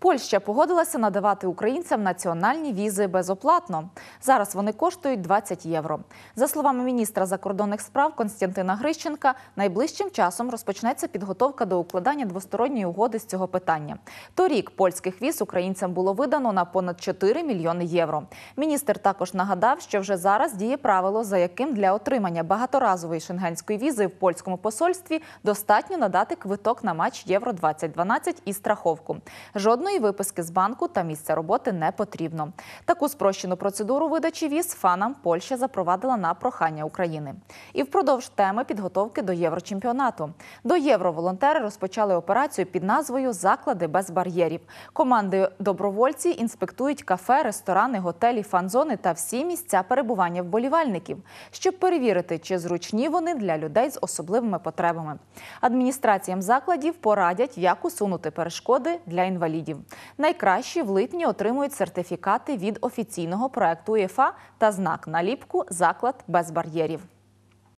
Польща погодилася надавати українцям національні візи безоплатно. Зараз вони коштують 20 євро. За словами міністра закордонних справ Константина Грищенка, найближчим часом розпочнеться підготовка до укладання двосторонньої угоди з цього питання. Торік польських віз українцям було видано на понад 4 мільйони євро. Міністр також нагадав, що вже зараз діє правило, за яким для отримання багаторазової шенгенської візи в польському посольстві достатньо надати квиток на матч Євро 2012 і страховку. Жодної виписки з банку та місця роботи не потрібно. Таку спрощену процедуру видачі віз фанам Польща запровадила на прохання України. І впродовж теми підготовки до єврочемпіонату. До євро волонтери розпочали операцію під назвою Заклади без бар'єрів. Команди добровольці інспектують кафе, ресторани, готелі, фан-зони та всі місця перебування вболівальників, щоб перевірити, чи зручні вони для людей з особливими потребами. Адміністраціям закладів порадять, як усунути перешкоди для інвалідів. Найкращі в липні отримують сертифікати від офіційного проекту УЄФА та знак наліпку Заклад без бар'єрів.